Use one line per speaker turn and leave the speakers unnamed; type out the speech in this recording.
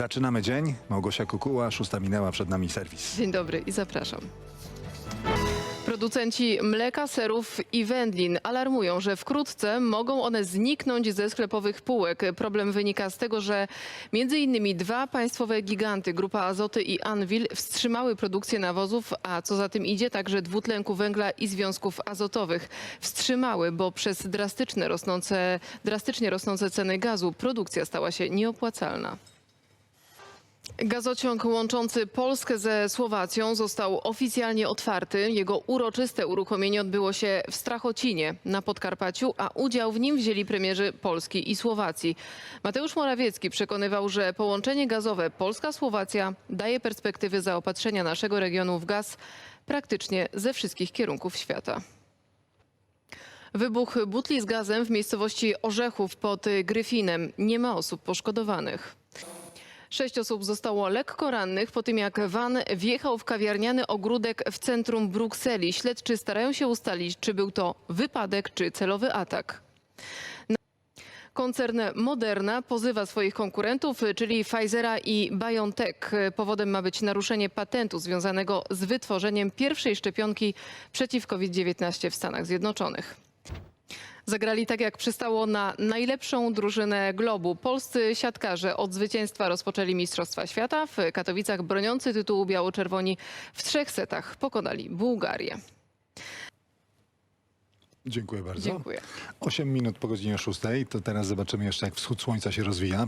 Zaczynamy dzień. Małgosia Kukuła, szósta minęła, przed nami serwis.
Dzień dobry i zapraszam. Producenci mleka, serów i wędlin alarmują, że wkrótce mogą one zniknąć ze sklepowych półek. Problem wynika z tego, że między innymi dwa państwowe giganty, Grupa Azoty i Anwil, wstrzymały produkcję nawozów, a co za tym idzie, także dwutlenku węgla i związków azotowych. Wstrzymały, bo przez drastyczne rosnące, drastycznie rosnące ceny gazu produkcja stała się nieopłacalna. Gazociąg łączący Polskę ze Słowacją został oficjalnie otwarty. Jego uroczyste uruchomienie odbyło się w Strachocinie na Podkarpaciu, a udział w nim wzięli premierzy Polski i Słowacji. Mateusz Morawiecki przekonywał, że połączenie gazowe Polska-Słowacja daje perspektywy zaopatrzenia naszego regionu w gaz praktycznie ze wszystkich kierunków świata. Wybuch butli z gazem w miejscowości Orzechów pod Gryfinem. Nie ma osób poszkodowanych. Sześć osób zostało lekko rannych po tym, jak van wjechał w kawiarniany ogródek w centrum Brukseli. Śledczy starają się ustalić, czy był to wypadek, czy celowy atak. Koncern Moderna pozywa swoich konkurentów, czyli Pfizera i BioNTech. Powodem ma być naruszenie patentu związanego z wytworzeniem pierwszej szczepionki przeciw COVID-19 w Stanach Zjednoczonych. Zagrali tak jak przystało na najlepszą drużynę globu. Polscy siatkarze od zwycięstwa rozpoczęli Mistrzostwa Świata. W Katowicach broniący tytułu biało-czerwoni w trzech setach pokonali Bułgarię.
Dziękuję bardzo.
Dziękuję.
8 minut po godzinie 6. To teraz zobaczymy jeszcze, jak wschód słońca się rozwija.